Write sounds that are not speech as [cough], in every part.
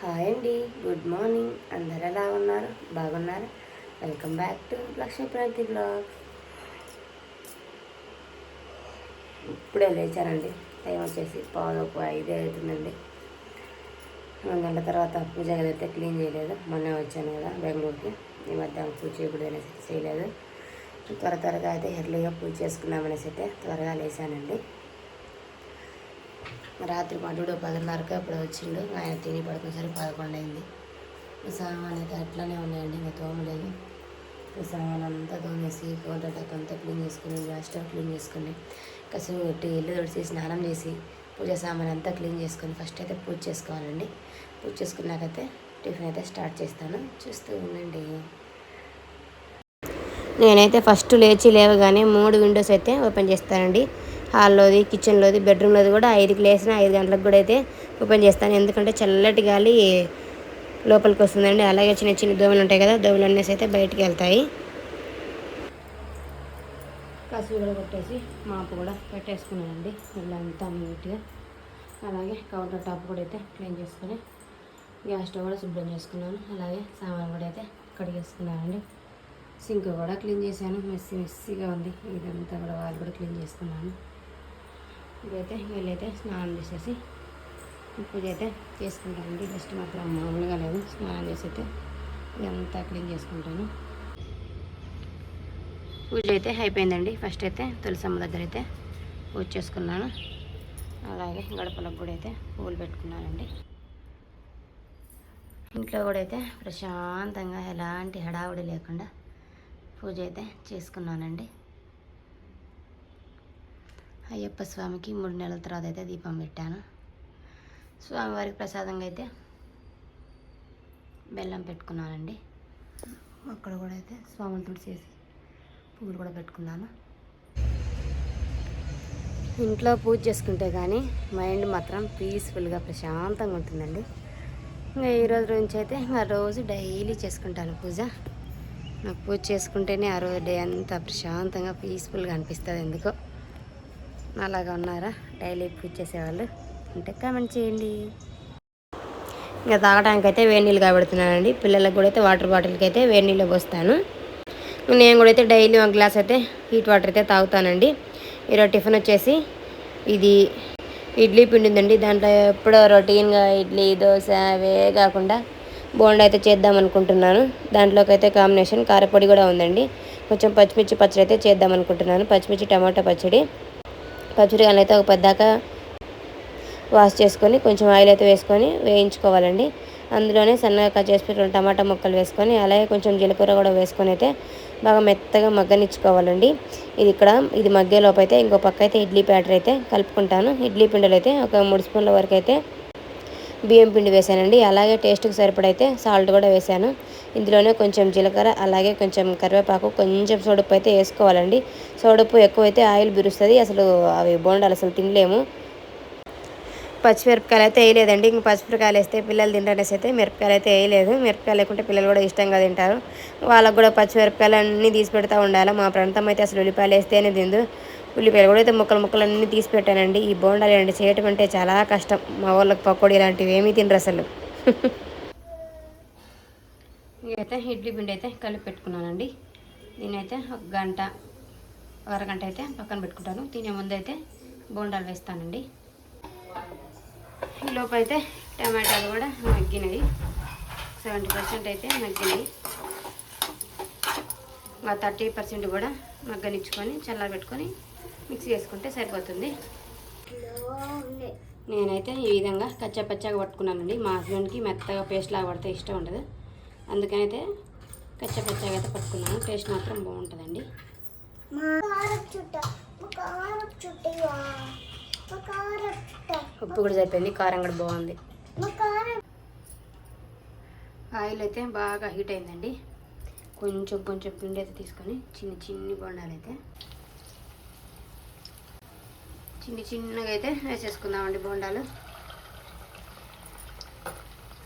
Hi అండి good morning. అందరు ఎలా ఉన్నారు? బాగున్నారు? Welcome back to Lakshmiprathi blog ఇప్పుడే లేచానండి. టైం వచ్చేసి పావులకు ఐదే అవుతుందండి. మూడు గంటల తర్వాత పూజ అయితే క్లీన్ చేయలేదు. మొన్న వచ్చాను కదా బెంగళూరుకి. ఈ మధ్య పూజ చేయకూడదు అనేసి చేయలేదు. త్వర త్వరగా అయితే ఎర్లీగా పూజ చేసుకున్నామనేసి అయితే త్వరగా లేచానండి. రాత్రి పండుగ పదిన్నరకు అప్పుడు వచ్చిండు. ఆయన తిని పడుకునేసరికి పదకొండు అయింది. సామాన్ అయితే అట్లానే ఉన్నాయండి ఇంకా తోమలేదు. సామాన్ అంతా తోమేసి కౌంటర్ అంతా క్లీన్ చేసుకుని గ్యాస్ స్టవ్ క్లీన్ చేసుకుని కసువు ఇల్లు తుడిచి స్నానం చేసి పూజ సామాన్ అంతా క్లీన్ చేసుకొని ఫస్ట్ అయితే పూజ చేసుకోవాలండి. పూజ చేసుకున్నాకైతే టిఫిన్ అయితే స్టార్ట్ చేస్తాను. చూస్తూ ఉండండి. నేనైతే ఫస్ట్ లేచి లేవగానే మూడు విండోస్ అయితే ఓపెన్ చేస్తానండి. హాల్లోది కిచెన్లోది బెడ్రూమ్లోది కూడా ఐదుకి లేసిన ఐదు గంటలకు కూడా అయితే ఓపెన్ చేస్తాను. ఎందుకంటే చల్లటి గాలి లోపలికి వస్తుందండి. అలాగే చిన్న చిన్న దోమలు ఉంటాయి కదా దోమలు అనేసి అయితే బయటికి వెళ్తాయి. కసువు కూడా కొట్టేసి మాపు కూడా పెట్టేసుకున్నానండి. ఇల్లంతా నీట్గా. అలాగే కౌంటర్ టాప్ కూడా అయితే క్లీన్ చేసుకుని గ్యాస్ స్టవ్ కూడా శుభ్రం చేసుకున్నాను. అలాగే సామాన్ కూడా అయితే కడిగేసుకున్నానండి. సింక్ కూడా క్లీన్ చేశాను. మెస్సీ మెస్సీగా ఉంది. ఇదంతా కూడా వాళ్ళు కూడా క్లీన్ చేసుకున్నాను ఇదైతే వీళ్ళైతే స్నానం చేసేసి పూజ అయితే చేసుకుంటానండి జస్ట్ మాత్రం మామూలుగా లేదు. స్నానం చేసి అయితే ఇదంతా క్లీన్ చేసుకుంటాను. పూజ అయితే అయిపోయిందండి. ఫస్ట్ అయితే తులసమ్మ దగ్గర అయితే పూజ చేసుకున్నాను. అలాగే గడపలకు కూడా అయితే పూలు పెట్టుకున్నానండి. ఇంట్లో కూడా అయితే ప్రశాంతంగా ఎలాంటి హడావుడి లేకుండా పూజ అయితే చేసుకున్నానండి. అయ్యప్ప స్వామికి మూడు నెలల తర్వాత అయితే దీపం పెట్టాను. స్వామివారికి ప్రసాదంగా అయితే బెల్లం పెట్టుకున్నానండి. అక్కడ కూడా అయితే స్వామిని తుడిచేసి పువ్వులు కూడా పెట్టుకున్నాను. ఇంట్లో పూజ చేసుకుంటే కానీ మైండ్ మాత్రం పీస్ఫుల్గా ప్రశాంతంగా ఉంటుందండి. ఇంకా ఈ రోజు నుంచి అయితే ఇంకా రోజు డైలీ చేసుకుంటాను పూజ. నాకు పూజ చేసుకుంటేనే ఆ రోజు డే అంతా ప్రశాంతంగా పీస్ఫుల్గా అనిపిస్తుంది ఎందుకో. అలాగా ఉన్నారా? డైలీ పూజ చేసేవాళ్ళు? అంటే కామెంట్ చేయండి. ఇంకా తాగడానికి అయితే వేడి నీళ్ళు కాబడుతున్నానండి. పిల్లలకు కూడా అయితే వాటర్ బాటిల్కి అయితే వేడి నీళ్ళు పోస్తాను. నేను కూడా అయితే డైలీ ఒక గ్లాస్ అయితే హీట్ వాటర్ అయితే తాగుతానండి. ఈరోజు టిఫిన్ వచ్చేసి ఇది ఇడ్లీ పిండి ఉందండి. దాంట్లో ఎప్పుడో రొటీన్గా ఇడ్లీ దోశ అవే కాకుండా బోండా అయితే చేద్దాం అనుకుంటున్నాను. దాంట్లోకి అయితే కాంబినేషన్ కారపొడి కూడా ఉందండి. కొంచెం పచ్చిమిర్చి పచ్చడి అయితే చేద్దాం అనుకుంటున్నాను. పచ్చిమిర్చి టమాటా పచ్చడి. పచ్చడి అయితే ఒక పెద్దాక వాష్ చేసుకొని కొంచెం ఆయిల్ అయితే వేసుకొని వేయించుకోవాలండి. అందులోనే సన్నగా కట్ చేసి టమాటా ముక్కలు వేసుకొని అలాగే కొంచెం జీలకర్ర కూడా వేసుకొని అయితే బాగా మెత్తగా మగ్గనిచ్చుకోవాలండి. ఇది ఇక్కడ ఇది మగ్గేలోపు అయితే ఇంకో పక్క అయితే ఇడ్లీ బ్యాటర్ అయితే కలుపుకుంటాను. ఇడ్లీ పిండిలో అయితే ఒక మూడు స్పూన్ల వరకు అయితే బియ్యం పిండి వేసానండి అలాగే టేస్ట్కి సరిపడైతే సాల్ట్ కూడా వేసాను ఇందులోనే కొంచెం జీలకర్ర అలాగే కొంచెం కరివేపాకు కొంచెం సోడుపు అయితే వేసుకోవాలండి. సోడుపు ఎక్కువైతే ఆయిల్ బిరుస్తుంది. అసలు అవి బోండాలు అసలు తినలేము. పచ్చిమిరపకాయలు అయితే వేయలేదండి. ఇంక పచ్చిమిరపకాయలు వేస్తే పిల్లలు తినడానికి అయితే మిరపకాయలు అయితే వేయలేదు. మిరపకాయలు లేకుంటే పిల్లలు కూడా ఇష్టంగా తింటారు. వాళ్ళకు కూడా పచ్చిమిరపకాయలు అన్నీ తీసి పెడతా ఉండాలి. మా ప్రాంతం అయితే అసలు ఉల్లిపాయలు వేస్తేనే తిందు. ఉల్లిపాయలు కూడా అయితే ముక్కలు ముక్కలు అన్నీ తీసి పెట్టానండి. ఈ బోండాలు అండి చేయటం అంటే చాలా కష్టం. మా వాళ్ళకి పకోడీ ఇలాంటివి ఏమీ తినరు అసలు. [laughs] అయితే ఇడ్లీ పిండి అయితే కలిపి పెట్టుకున్నానండి. దీని అయితే ఒక గంట అరగంట అయితే పక్కన పెట్టుకుంటాను. తినే ముందు అయితే బోండాలు వేస్తానండి. లోపల అయితే టమాటాలు కూడా మగ్గినాయి. సెవెంటీ పర్సెంట్ అయితే మగ్గినాయి. మా థర్టీ పర్సెంట్ కూడా మగ్గనిచ్చుకొని చల్లారబెట్టుకొని మిక్సీ చేసుకుంటే సరిపోతుంది. నేనైతే ఈ విధంగా కచ్చా పచ్చాగా పట్టుకున్నానండి. మా హస్బెండ్కి మెత్తగా పేస్ట్ లాగా పడితే ఇష్టం ఉండదు. అందుకని అయితే కచ్చా పచ్చాగా అయితే పట్టుకున్నాను. టేస్ట్ మాత్రం బాగుంటుందండి. ఉప్పు కూడా సరిపోయింది. కారం కూడా బాగుంది. ఆయిల్ అయితే బాగా హీట్ అయిందండి. కొంచెం కొంచెం పిండి అయితే తీసుకొని చిన్న చిన్ని బొండాలు అయితే చిన్న చిన్నగా అయితే వేసేసుకుందామండి బోండాలు.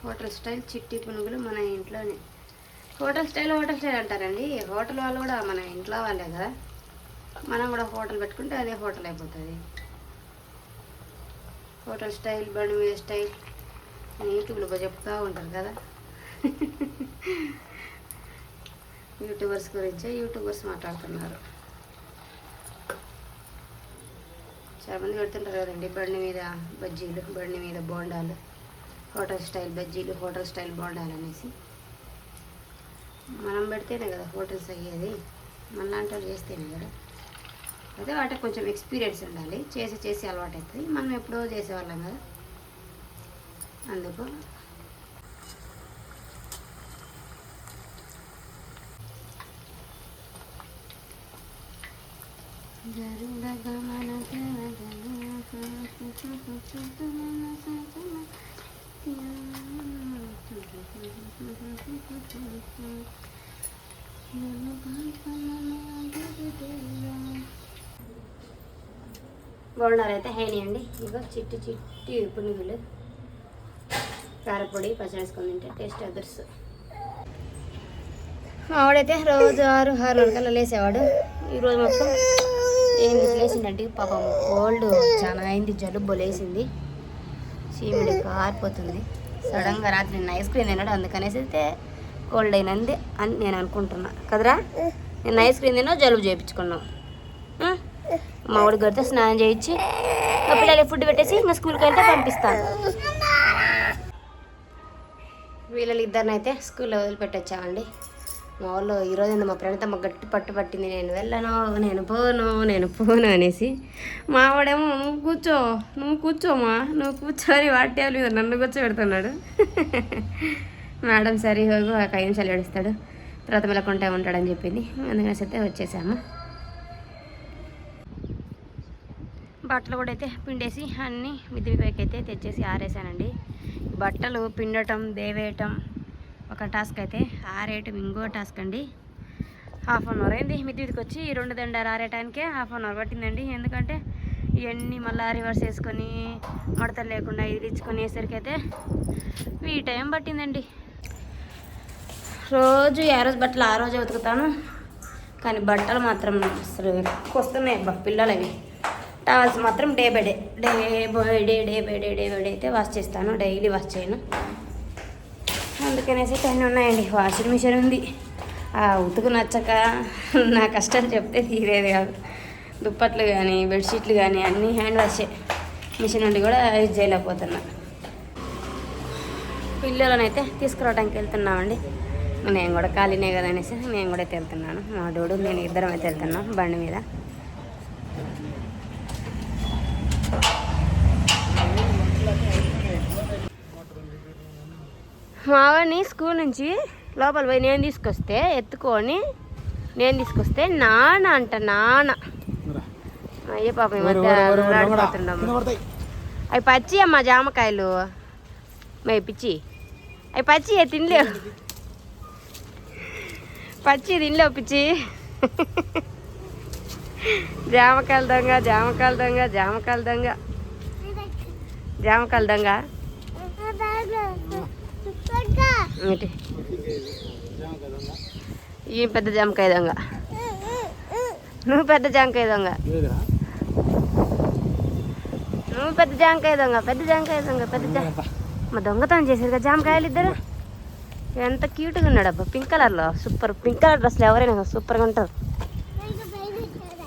హోటల్ స్టైల్ చిట్టి పునుగులు మన ఇంట్లోనే. హోటల్ స్టైల్ హోటల్ స్టైల్ అంటారండి. హోటల్ వాళ్ళు కూడా మన ఇంట్లో వాళ్ళే కదా. మనం కూడా హోటల్ పెట్టుకుంటే అదే హోటల్ అయిపోతుంది. హోటల్ స్టైల్ బండి మీద స్టైల్ యూట్యూబ్లో చెప్తూ ఉంటారు కదా. [laughs] యూట్యూబర్స్ గురించే యూట్యూబర్స్ మాట్లాడుతున్నారు. చాలా మంది పెడుతుంటారు కదండి బండి మీద బజ్జీలు బండి మీద బోండాలు హోటల్ స్టైల్ బజ్జీలు హోటల్ స్టైల్ బోండాలు అనేసి. మనం పెడితేనే కదా హోటల్స్ అయ్యేది మనలాంటి వాళ్ళు చేస్తేనే కదా. అదే వాటికి కొంచెం ఎక్స్పీరియన్స్ ఉండాలి. చేసి చేసి అలవాటు అవుతుంది మనం ఎప్పుడో చేసేవాళ్ళం కదా. అందుకు బోండాలు అయితే హైనాయండి ఇగో చిట్టి చిట్టి పునుగులు. కారపొడి పచ్చడి వేసుకొని తింటే టేస్ట్ అదర్స్. మావాడైతే రోజు ఆరు ఆరు కల్లా లేసేవాడు. ఈరోజు మొత్తం ఏం లేచిందంటే పాపం కోల్డ్ చాలా అయింది జలుబు లేసింది. చీమిడి కారిపోతుంది. సడన్గా రాత్రి నిన్న ఐస్ క్రీమ్ తిన్నాడు అందుకనేసి అయితే కోల్డ్ అయినంది అని నేను అనుకుంటున్నా. కదరా? నిన్న ఐస్ క్రీమ్ తిన్నా జలుబు చేయించుకున్నాం మా వాడి గడితే స్నానం చేయించి మా పిల్లలకి ఫుడ్ పెట్టేసి ఇంకా స్కూల్కి వెళ్తే పంపిస్తాను. వీళ్ళని ఇద్దరినైతే స్కూల్లో వదిలిపెట్టొచ్చామండి. మా వాళ్ళు ఈరోజు ఏందో మా ప్రణతమ్మ గట్టి పట్టు పట్టింది. నేను వెళ్ళను నేను పోను నేను పోను అనేసి. మావాడేమో నువ్వు కూర్చో నువ్వు కూర్చోమా నువ్వు కూర్చోని వాటేవాలి మీద నన్ను కూర్చోబెడుతున్నాడు. మేడం సరే హోగు ఒక ఐదు నిమిషాలు ఏడుస్తాడు. తర్వాత మెలకుంటే ఉంటాడని చెప్పింది. అందుకని అయితే వచ్చేసాము. బట్టలు కూడా అయితే పిండేసి అన్నీ మిద్దిపైకి అయితే తెచ్చేసి ఆరేసానండి. బట్టలు పిండటం దేవేయటం ఒక టాస్క్ అయితే ఆరేయటం ఇంకో టాస్క్ అండి. హాఫ్ అన్ అవర్ అయింది. మిద్ది మీదకి వచ్చి ఈ రెండు దండాలు ఆరేయటానికే హాఫ్ అన్ అవర్ పట్టిందండి. ఎందుకంటే ఇవన్నీ మళ్ళీ రివర్స్ వేసుకొని మడతలు లేకుండా ఇది వేసరికి అయితే ఈ టైం పట్టిందండి. రోజు ఏ రోజు బట్టలు ఆ రోజు ఉతుకుతాను. కానీ బట్టలు మాత్రం అసలు ఎక్కువ వస్తున్నాయి అబ్బా పిల్లలు అవి. టవల్స్ మాత్రం day by day day by day day by day day by day అయితే వాష్ చేస్తాను. డైలీ వాష్ చేయను. అందుకనేసి టెన్ ఉన్నాయండి. వాషింగ్ మిషన్ ఉంది. ఆ ఉతుకు నచ్చక నా కష్టాలు చెప్తే తీరేది కాదు. దుప్పట్లు కానీ బెడ్షీట్లు కానీ అన్నీ హ్యాండ్ వాషే మిషన్ నుండి కూడా యూజ్ చేయలేకపోతున్నా. పిల్లలనైతే తీసుకురావడానికి వెళ్తున్నామండి. నేను కూడా ఖాళీనే కదా అనేసి నేను కూడా అయితే వెళ్తున్నాను. మా డోడు నేను ఇద్దరం అయితే వెళ్తున్నాం బండి మీద. మావాడిని స్కూల్ నుంచి లోపల పోయి నేను తీసుకొస్తే ఎత్తుకొని నేను తీసుకొస్తే నాన్న అంట నాన్న. అయ్యే పాపం ఈ మధ్య ఆడిపోతున్నాము అవి పచ్చి అమ్మ జామకాయలు. మే పిచ్చి. అవి పచ్చి తినలేవు. పచ్చి తినలేవు పిచ్చి. జామకాయల దొంగ జామకాయల దొంగ జామకాయల దొంగ. జామకాయల దొంగ. ఈ పెద్ద జామకాయ దొంగ. నువ్వు పెద్ద జామకాయ దొంగ. నువ్వు పెద్ద జామకాయ దొంగ పెద్ద జామకాయ దొంగ పెద్ద జా మా దొంగతనం చేశారు కదా జామకాయలు ఇద్దరు? ఎంత క్యూట్గా ఉన్నాడు అబ్బా పింక్ కలర్లో సూపర్ పింక్ కలర్ డ్రెస్లో ఎవరైనా సూపర్గా ఉంటారు.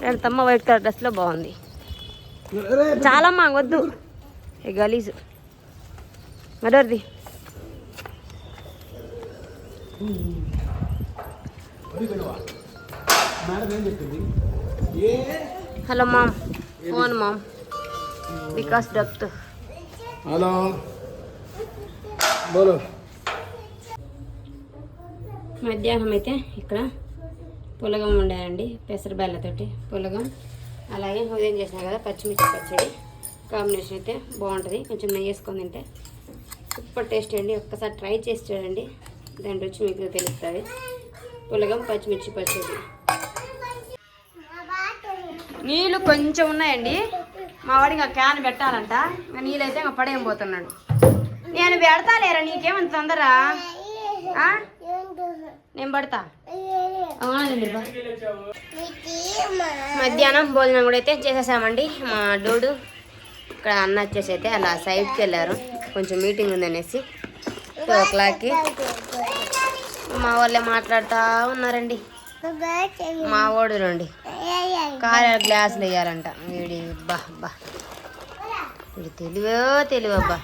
నేను తమ్మ వైట్ కలర్ డ్రెస్లో బాగుంది. చాలమ్మా వద్దు. ఏ గలీజు. మడోర్ది hello mom phone mom. Vikas డప్తు hello. బోలో. మధ్యాహ్నం అయితే ఇక్కడ పులగం వండానండి పెసరబెల్లతోటి పులగం. అలాగే ఉదయం చేసిన కదా పచ్చిమిర్చి పచ్చడి. కాంబినేషన్ అయితే బాగుంటుంది. కొంచెం నెయ్యి వేసుకొని తింటే సూపర్ టేస్ట్ అండి. ఒక్కసారి ట్రై చేసి చూడండి. దాని రుచి మీకు తెలుస్తుంది పులగం పచ్చిమిర్చి పచ్చడి. నీళ్ళు కొంచెం ఉన్నాయండి. మా వాడికి ఆ క్యాన్ పెట్టాలంట. ఇంకా నీళ్ళు అయితే ఇంకా పడేం పోతున్నాడు. నేను పెడతా లేరా? నీకేమంత తొందర నేను పడతా. మధ్యాహ్నం భోజనం కూడా అయితే చేసేసామండి. మా డోడు ఇక్కడ అన్న వచ్చేసి అయితే అలా సైడ్కి వెళ్ళారు. కొంచెం మీటింగ్ ఉందనేసి. టూ ఓ క్లాక్కి మా వాళ్ళే మాట్లాడుతూ ఉన్నారండి. మా ఓడు రండి. కార గ్లాసులు వేయాలంట వీడి బా బా. వీడి తెలివో తెలివో అబ్బా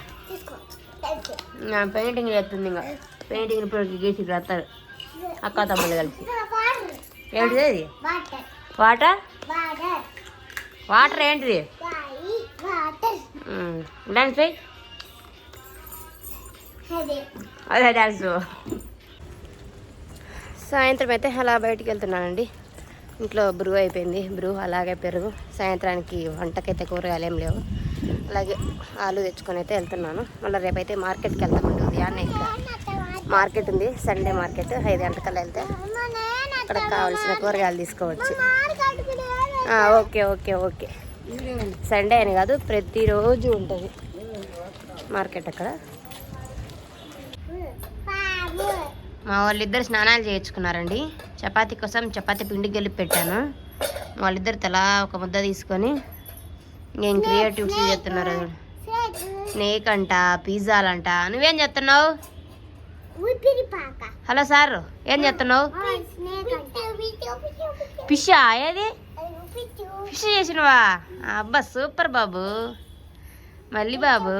నా పెయింటింగ్ చేస్తుంది ఇంకా. పెయింటింగ్ ఇప్పుడు గీసి రాస్తారు అక్క తమ్ముళ్ళు కలిసి ఏంటిది అది వాటర్? వాటర్ ఏంటిది? డాన్స్ అదే. డాన్స్. సాయంత్రం అయితే అలా బయటికి వెళ్తున్నానండి. ఇంట్లో బ్రూ అయిపోయింది. బ్రూ అలాగే పెరుగు. సాయంత్రానికి వంటకైతే కూరగాయలు ఏం లేవు. అలాగే ఆలు తెచ్చుకొని అయితే వెళ్తున్నాను. మళ్ళీ రేపైతే మార్కెట్కి వెళ్తామండి ఉదయాన్నే ఇంకా. మార్కెట్ ఉంది. Sunday market. ఐదు గంటకల్లా వెళ్తే అక్కడ కావాల్సిన కూరగాయలు తీసుకోవచ్చు. Okay okay okay. సండే అని కాదు ప్రతిరోజు ఉంటుంది మార్కెట్ అక్కడ. మా వాళ్ళిద్దరు స్నానాలు చేయించుకున్నారండి. చపాతీ కోసం చపాతీ పిండి గెలిపి పెట్టాను. వాళ్ళిద్దరు తలా ఒక ముద్ద తీసుకొని ఏం క్రియేటివ్స్ చేస్తున్నారు? స్నేక్. అంట పిజ్జాలంట. నువ్వేం చేస్తున్నావు? హలో సార్ ఏం చేస్తున్నావు? ఫిషా ఏది? ఫిష్ చేసినవా? అబ్బా సూపర్ బాబు. మళ్ళీ బాబు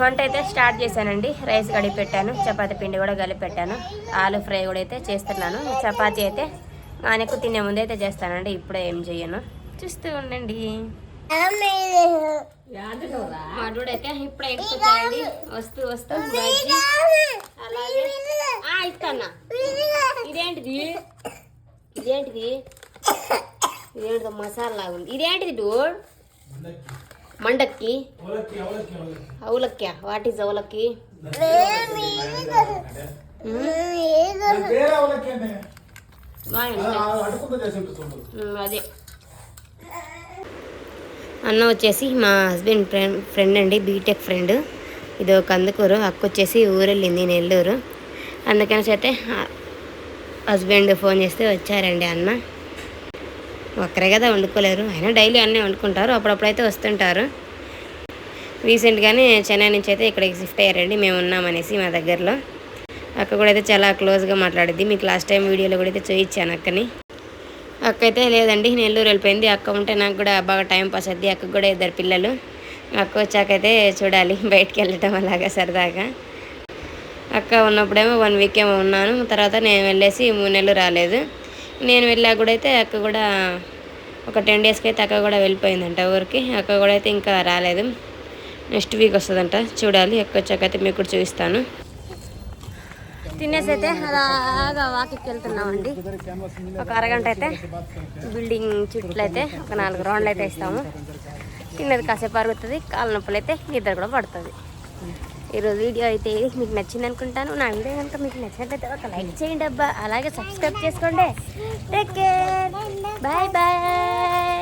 వంట అయితే స్టార్ట్ చేశానండి. రైస్ కడిగి పెట్టాను చపాతీ పిండి కూడా కలిపి పెట్టాను ఆలు ఫ్రై కూడా అయితే చేస్తున్నాను. చపాతీ అయితే ఆయనకు తినే ముందు అయితే చేస్తానండి. ఇప్పుడే ఏం చేయను చూస్తూ ఉండండి. మా ఇప్పుడే ఎక్కుతాయండి వస్తూ వస్తూ అలాగే. ఇస్తానా ఇదేంటిది? ఇదేంటిది? ఇదేంటిదో మసాలా ఉంది ఇదేంటిది డూడ్? మండక్కి అవులక్య వాట్ ఈజ్ అవులక్కి ಬೇರೆ ಅವಲಕ್ಕಿಯನ್ನೇ బాగుంది చేసి ఉంటుంది ఉమ్, అదే అన్న వచ్చేసి మా హస్బెండ్ ఫ్రెండ్ ఫ్రెండ్ అండి బీటెక్ ఫ్రెండ్ ఇది ఒక కందుకూరు అక్క వచ్చేసి ఊరెళ్ళింది నెల్లూరు అందుకని అయితే హస్బెండ్ ఫోన్ చేస్తే వచ్చారండి అన్న ఒక్కరే కదా వండుకోలేరు. అయినా డైలీ అన్నీ వండుకుంటారు. అప్పుడప్పుడైతే వస్తుంటారు. రీసెంట్గానే చెన్నై నుంచి అయితే ఇక్కడికి షిఫ్ట్ అయ్యారండి. మేము ఉన్నామనేసి మా దగ్గరలో. అక్క కూడా అయితే చాలా క్లోజ్గా మాట్లాడిద్ది. మీకు లాస్ట్ టైం వీడియోలో కూడా అయితే చూయించాను అక్కని. అక్క అయితే లేదండి నెల్లూరు వెళ్ళిపోయింది. అక్క ఉంటే నాకు కూడా బాగా టైం పాస్ అవుద్ది. అక్కకు కూడా ఇద్దరు పిల్లలు. అక్క వచ్చాకైతే చూడాలి. [laughs] బయటికి వెళ్ళటం అలాగా సరదాగా. అక్క ఉన్నప్పుడేమో వన్ వీక్ ఏమో ఉన్నాను. తర్వాత నేను వెళ్ళేసి మూడు నెలలు రాలేదు. నేను వెళ్ళా కూడా అయితే అక్క కూడా ఒక టెన్ డేస్కి అయితే అక్క కూడా వెళ్ళిపోయిందంట ఊరికి. అక్క కూడా అయితే ఇంకా రాలేదు. నెక్స్ట్ వీక్ వస్తుందంట. చూడాలి. అక్క అయితే మీకు కూడా చూపిస్తాను. తినేసి అయితే అలాగా వాకికి వెళ్తున్నామండి ఒక అరగంట అయితే బిల్డింగ్ చుట్టూ అయితే ఒక నాలుగు రౌండ్లు అయితే ఇస్తాము తిన్నది కాసేపు అరుగుతుంది. కాళ్ళ నొప్పులు అయితే నిద్ర కూడా పడుతుంది. ఈరోజు వీడియో అయితే మీకు నచ్చింది అనుకుంటాను. నా వీడియో కనుక మీకు నచ్చినట్లయితే ఒక లైక్ చేయండి అబ్బా. అలాగే సబ్స్క్రైబ్ చేసుకోండి. Take care bye bye